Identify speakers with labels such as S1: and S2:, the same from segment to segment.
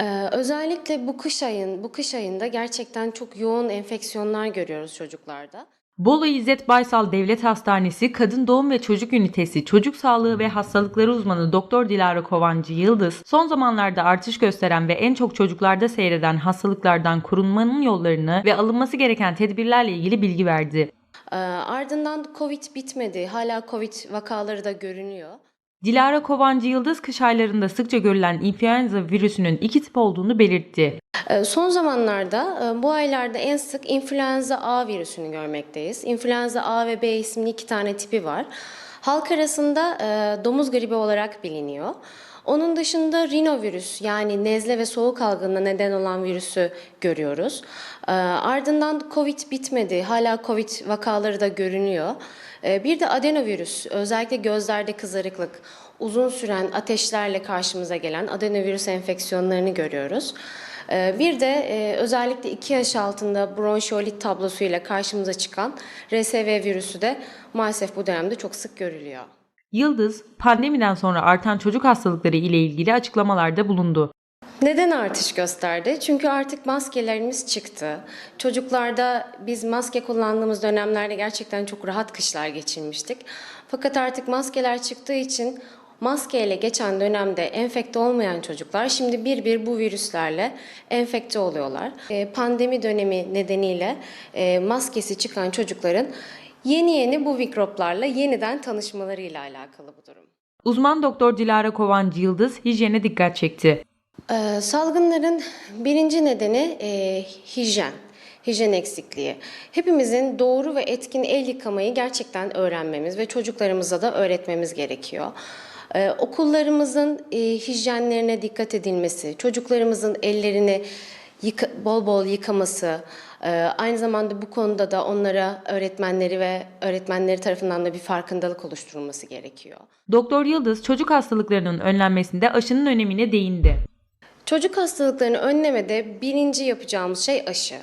S1: Ee, özellikle bu kış ayın bu kış ayında gerçekten çok yoğun enfeksiyonlar görüyoruz çocuklarda.
S2: Bolu İzzet Baysal Devlet Hastanesi Kadın Doğum ve Çocuk Ünitesi Çocuk Sağlığı ve Hastalıkları uzmanı Doktor Dilara Kovancı Yıldız, son zamanlarda artış gösteren ve en çok çocuklarda seyreden hastalıklardan korunmanın yollarını ve alınması gereken tedbirlerle ilgili bilgi verdi.
S1: Ee, ardından Covid bitmedi. Hala Covid vakaları da görünüyor.
S2: Dilara Kovancı Yıldız kış aylarında sıkça görülen influenza virüsünün iki tip olduğunu belirtti.
S1: Ee, Son zamanlarda e, bu aylarda en sık influenza A virüsünü görmekteyiz. Influenza A ve B isimli iki tane tipi var. Halk arasında e, domuz gribi olarak biliniyor. Onun dışında rinovirüs yani nezle ve soğuk algınına neden olan virüsü görüyoruz. Ee, Ardından Covid bitmedi. Hala Covid vakaları da görünüyor. Ee, Bir de adenovirüs, özellikle gözlerde kızarıklık, uzun süren ateşlerle karşımıza gelen adenovirüs enfeksiyonlarını görüyoruz. Ee, Bir de e, özellikle 2 yaş altında bronşiolit tablosuyla karşımıza çıkan RSV virüsü de maalesef bu dönemde çok sık görülüyor.
S2: Yıldız, pandemiden sonra artan çocuk hastalıkları ile ilgili açıklamalarda bulundu.
S1: Neden artış gösterdi? Çünkü artık maskelerimiz çıktı. Çocuklarda biz maske kullandığımız dönemlerde gerçekten çok rahat kışlar geçirmiştik. Fakat artık maskeler çıktığı için maskeyle geçen dönemde enfekte olmayan çocuklar şimdi bir bir bu virüslerle enfekte oluyorlar. Ee, Pandemi dönemi nedeniyle e, maskesi çıkan çocukların yeni yeni bu mikroplarla yeniden tanışmalarıyla alakalı bu durum.
S2: Uzman doktor Dilara Kovancı Yıldız hijyene dikkat çekti.
S1: Ee, salgınların birinci nedeni e, hijyen. Hijyen eksikliği. Hepimizin doğru ve etkin el yıkamayı gerçekten öğrenmemiz ve çocuklarımıza da öğretmemiz gerekiyor. Ee, okullarımızın e, hijyenlerine dikkat edilmesi, çocuklarımızın ellerini yıka- bol bol yıkaması, e, aynı zamanda bu konuda da onlara öğretmenleri ve öğretmenleri tarafından da bir farkındalık oluşturulması gerekiyor.
S2: Doktor Yıldız çocuk hastalıklarının önlenmesinde aşının önemine değindi.
S1: Çocuk hastalıklarını önlemede birinci yapacağımız şey aşı.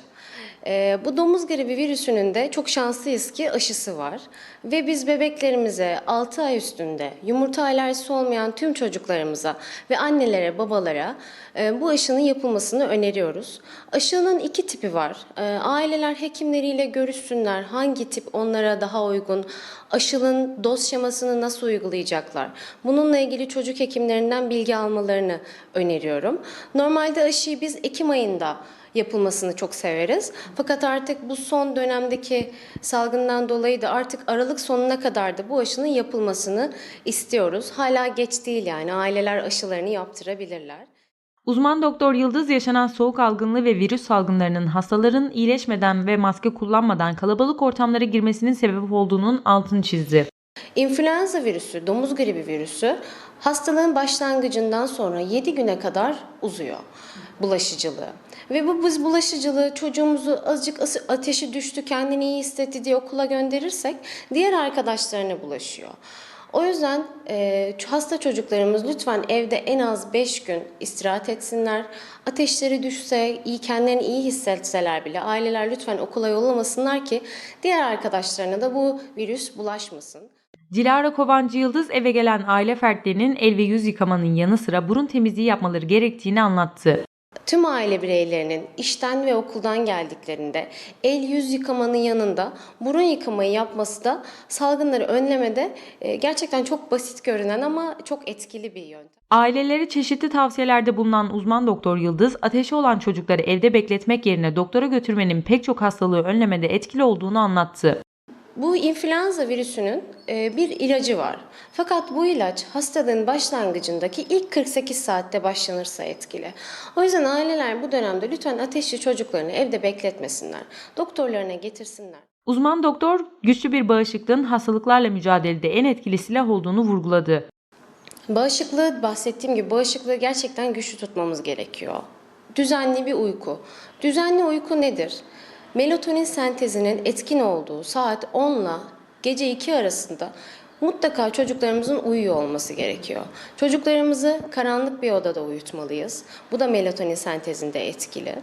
S1: Ee, bu domuz gribi virüsünün de çok şanslıyız ki aşısı var. Ve biz bebeklerimize 6 ay üstünde yumurta alerjisi olmayan tüm çocuklarımıza ve annelere, babalara e, bu aşının yapılmasını öneriyoruz. Aşının iki tipi var. Ee, aileler hekimleriyle görüşsünler hangi tip onlara daha uygun, aşının doz şemasını nasıl uygulayacaklar. Bununla ilgili çocuk hekimlerinden bilgi almalarını öneriyorum. Normalde aşıyı biz Ekim ayında yapılmasını çok severiz. Fakat artık bu son dönemdeki salgından dolayı da artık Aralık sonuna kadar da bu aşının yapılmasını istiyoruz. Hala geç değil yani aileler aşılarını yaptırabilirler.
S2: Uzman doktor Yıldız yaşanan soğuk algınlığı ve virüs salgınlarının hastaların iyileşmeden ve maske kullanmadan kalabalık ortamlara girmesinin sebep olduğunun altını çizdi.
S1: İnfluenza virüsü, domuz gribi virüsü hastalığın başlangıcından sonra 7 güne kadar uzuyor bulaşıcılığı. Ve bu biz bulaşıcılığı çocuğumuzu azıcık ateşi düştü, kendini iyi hissetti diye okula gönderirsek diğer arkadaşlarına bulaşıyor. O yüzden e, hasta çocuklarımız lütfen evde en az 5 gün istirahat etsinler. Ateşleri düşse, iyi kendilerini iyi hissetseler bile aileler lütfen okula yollamasınlar ki diğer arkadaşlarına da bu virüs bulaşmasın.
S2: Dilara Kovancı Yıldız eve gelen aile fertlerinin el ve yüz yıkamanın yanı sıra burun temizliği yapmaları gerektiğini anlattı.
S1: Tüm aile bireylerinin işten ve okuldan geldiklerinde el yüz yıkamanın yanında burun yıkamayı yapması da salgınları önlemede e, gerçekten çok basit görünen ama çok etkili bir yöntem.
S2: Ailelere çeşitli tavsiyelerde bulunan uzman doktor Yıldız, ateşi olan çocukları evde bekletmek yerine doktora götürmenin pek çok hastalığı önlemede etkili olduğunu anlattı.
S1: Bu influenza virüsünün e, bir ilacı var. Fakat bu ilaç hastalığın başlangıcındaki ilk 48 saatte başlanırsa etkili. O yüzden aileler bu dönemde lütfen ateşli çocuklarını evde bekletmesinler. Doktorlarına getirsinler.
S2: Uzman doktor, güçlü bir bağışıklığın hastalıklarla mücadelede en etkili silah olduğunu vurguladı.
S1: Bağışıklığı bahsettiğim gibi bağışıklığı gerçekten güçlü tutmamız gerekiyor. Düzenli bir uyku. Düzenli uyku nedir? Melatonin sentezinin etkin olduğu saat 10 ile gece 2 arasında mutlaka çocuklarımızın uyuyor olması gerekiyor. Çocuklarımızı karanlık bir odada uyutmalıyız. Bu da melatonin sentezinde etkili.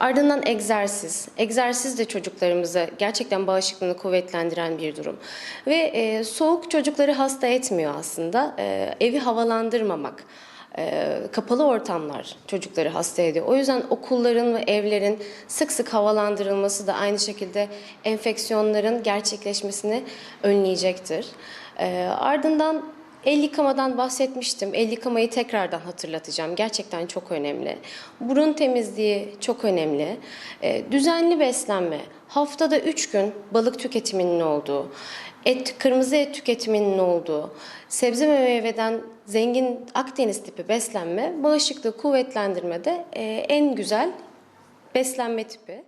S1: Ardından egzersiz. Egzersiz de çocuklarımızı gerçekten bağışıklığını kuvvetlendiren bir durum. Ve e, soğuk çocukları hasta etmiyor aslında. E, evi havalandırmamak. E, kapalı ortamlar çocukları hasta ediyor. O yüzden okulların ve evlerin sık sık havalandırılması da aynı şekilde enfeksiyonların gerçekleşmesini önleyecektir. E, ardından El yıkamadan bahsetmiştim. El yıkamayı tekrardan hatırlatacağım. Gerçekten çok önemli. Burun temizliği çok önemli. E, düzenli beslenme. Haftada 3 gün balık tüketiminin olduğu, et, kırmızı et tüketiminin olduğu, sebze ve meyveden zengin Akdeniz tipi beslenme bağışıklığı kuvvetlendirmede e, en güzel beslenme tipi.